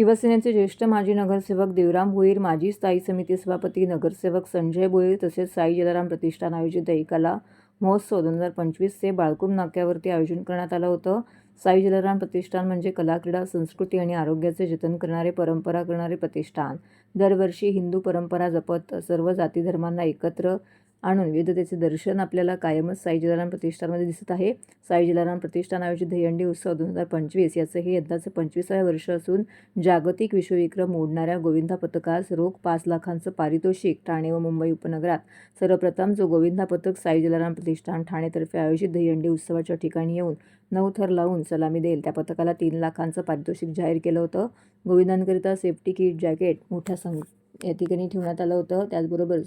शिवसेनेचे ज्येष्ठ माजी नगरसेवक देवराम भोईर माजी स्थायी समिती सभापती नगरसेवक संजय भोईर तसेच साई जलाराम प्रतिष्ठान आयोजित एक महोत्सव दोन हजार पंचवीसचे बाळकुम नाक्यावरती आयोजन करण्यात आलं होतं. साई जलाराम प्रतिष्ठान म्हणजे कला क्रीडा संस्कृती आणि आरोग्याचे जतन करणारे परंपरा करणारे प्रतिष्ठान. दरवर्षी हिंदू परंपरा जपत सर्व जाती धर्मांना एकत्र आणून विविधतेचे दर्शन आपल्याला कायमच साई जलाराम प्रतिष्ठानमध्ये दिसत आहे. साई जलाराम प्रतिष्ठान आयोजित दहीहंडी उत्सव दोन हजार पंचवीस याचं हे यंदाचं पंचवीसाव्या वर्ष असून जागतिक विश्वविक्रम मोडणाऱ्या गोविंदा पथकास रोख पाच लाखांचं पारितोषिक ठाणे व मुंबई उपनगरात सर्वप्रथम जो गोविंदा पथक साई जलाराम प्रतिष्ठान ठाणेतर्फे आयोजित दहीहंडी उत्सवाच्या ठिकाणी येऊन नऊ थर लावून सलामी देईल. त्या पथकाला तीन लाखांचं पारितोषिक जाहीर केलं होतं. गोविंदांकरिता सेफ्टी किट जॅकेट मोठ्या संख्ये या ठिकाणी ठेवण्यात आलं होतं. त्याचबरोबर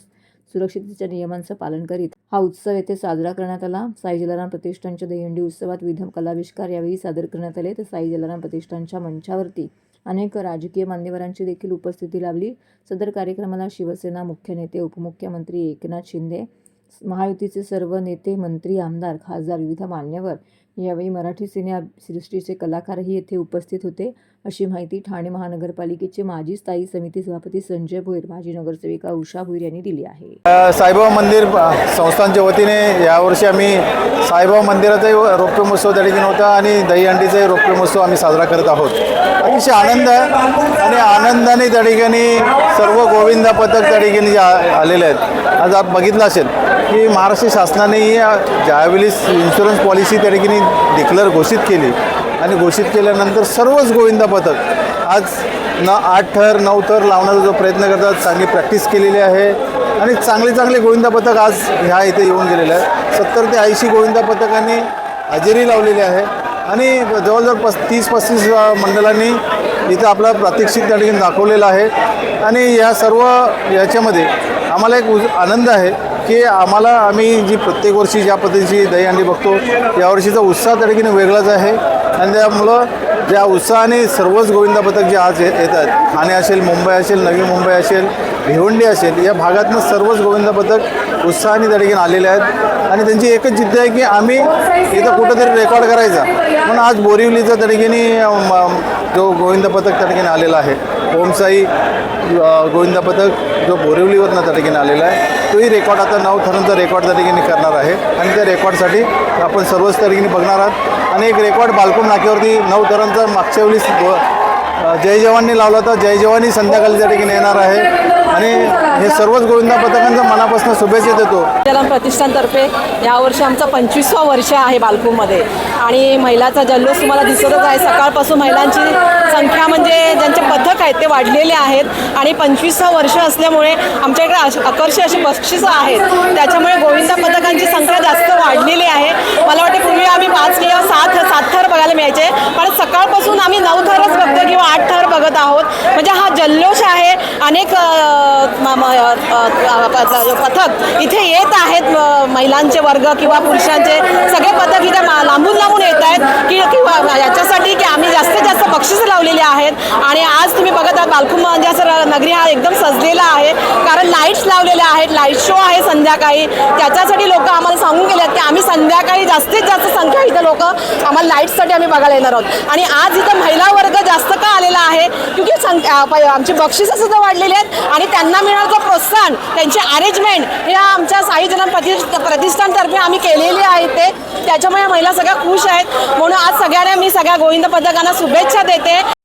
सुरक्षिततेच्या नियमांचं पालन करीत हा उत्सव येथे साजरा करण्यात आला. साई जलाराम प्रतिष्ठानच्या दहीहंडी उत्सवात विविध कलाविष्कार यावेळी सादर करण्यात आले. तर साई जलाराम प्रतिष्ठानच्या मंचावरती अनेक राजकीय मान्यवरांची देखील उपस्थिती लाभली. सदर कार्यक्रमाला शिवसेना मुख्य नेते उपमुख्यमंत्री एकनाथ शिंदे महायुतीचे सर्व नेते मंत्री आमदार खासदार विविध मान्यवर यावेळी मराठी सिने सृष्टीचे कलाकारही येथे उपस्थित होते. अशी माहिती ठाणे महानगरपालिकेचे माजी स्थायी समिती सभापती संजय भोईर माजी नगरसेविका उषा भोईर यांनी दिली आहे. साईबाबा मंदिर संस्थांच्या संस्थानच्या वतीने यावर्षी आम्ही साईबाबा मंदिराचाही रौप्य महोत्सव त्या ठिकाणी होता आणि दहीहंडीचाही रौप्य महोत्सव आम्ही साजरा करत आहोत. अतिशय आनंद आहे आणि आनंदाने त्या ठिकाणी सर्व गोविंदा पथक त्या ठिकाणी जे आलेले आहेत. आज आप बघितलं असेल की महाराष्ट्र शासनाने ज्यावेळेस ज्यावेळी इन्शुरन्स पॉलिसी त्या ठिकाणी डिक्लेअर घोषित केली आणि घोषित केल्यानंतर सर्वच गोविंदा पथक आज न आठ थर नऊ थर लावण्याचा जो प्रयत्न करतात चांगली प्रॅक्टिस केलेली आहे. आणि चांगले चांगले गोविंदा पथक आज ह्या इथे येऊन गेलेलं आहे सत्तर ते ऐंशी गोविंदा पथकांनी हजेरी लावलेली आहे. आणि जवळजवळ पस् तीस पस्तीस मंडळांनी इथं आपला प्रात्यक्षिक त्या ठिकाणी दाखवलेला आहे. आणि या सर्व याच्यामध्ये आम्हाला एक उज आनंद आहे की आम्हाला आम्ही जी प्रत्येक वर्षी ज्या पद्धतीची दहीहंडी बघतो यावर्षीचा उत्साह त्या ठिकाणी वेगळाच आहे. आणि त्यामुळं ज्या उत्साहाने सर्वच गोविंदा पथक जे आज ये- येतात ठाणे असेल मुंबई असेल नवी मुंबई असेल भिवंडी असेल या भागातनं सर्वच गोविंदा पथक उत्साहाने त्या ठिकाणी आलेले आहेत. आणि त्यांची एकच जिद्द आहे की आम्ही इथं कुठंतरी रेकॉर्ड करायचा. म्हणून आज बोरिवलीचा त्या ठिकाणी जो गोविंदा पथक त्या ठिकाणी आलेला आहे ओमसाई गोविंदा पथक जो बोरिवलीवरनं त्या ठिकाणी आलेला आहे तोही रेकॉर्ड आता नऊ थरांचा रेकॉर्ड त्या ठिकाणी करणार आहे. आणि त्या रेकॉर्डसाठी आपण सर्वच त्या ठिकाणी बघणार आहात. आणि एक रेकॉर्ड बालकुम नाक्यावरती नऊ थरांचा मागच्या वेळी जय जवाननी लावला होता. जय जवानी संध्याकाळी त्या ठिकाणी येणार आहे. आणि हे सर्वच गोविंदा पथकांचा मनापासून शुभेच्छा देतो. जलम प्रतिष्ठानतर्फे यावर्षी आमचं पंचवीसवा वर्ष आहे बालपूरमध्ये आणि महिलाचा जल्लोष तुम्हाला दिसतच आहे. सकाळपासून महिलांची संख्या म्हणजे ज्यांचे पथक आहेत ते वाढलेले आहेत. आणि पंचवीसवा वर्ष असल्यामुळे आमच्याकडे अश- आकर्षक अशी बक्षिसं आहेत. त्याच्यामुळे गोविंदा पथकांची संख्या जास्त वाढलेली आहे. मला वाटते पूर्वी आम्ही पाच किंवा सात सात थर बघायला मिळायचे. पण सकाळपासून आम्ही नऊ बघत आहोत. म्हणजे हा जल्लोष आहे. अनेक पथक इथे येत आहेत. महिलांचे वर्ग किंवा पुरुषांचे. सगळे पथक इथे लांबून लांबून येत आहेत. की किंवा याच्यासाठी की बक्षिसं लावलेली आहेत. आणि आज तुम्ही बघत आहात बालकुंभ म्हणजे असं नगरी हा एकदम सजलेला आहे. कारण लाईट्स लावलेल्या आहेत. लाइट शो आहे संध्याकाळी. त्याच्यासाठी लोक आम्हाला सांगून गेले आहेत की आम्ही संध्याकाळी जास्तीत जास्त संख्या इथं लोक आम्हाला लाईट्ससाठी आम्ही बघायला येणार आहोत. आणि आज इथं महिला वर्ग जास्त का आलेला आहे? क्योंकि संख्या प- आमची बक्षिसं सुद्धा वाढलेली आहेत आणि त्यांना मिळणारं प्रोत्साहन त्यांची अरेंजमेंट हे आमच्या साई जन प्रति प्रतिष्ठानतर्फे आम्ही केलेले आहे ते. त्याच्यामुळे महिला सगळ्या खुश आहेत. म्हणून आज सगळ्यांना मी सगळ्या गोविंद पथकांना शुभेच्छा देते.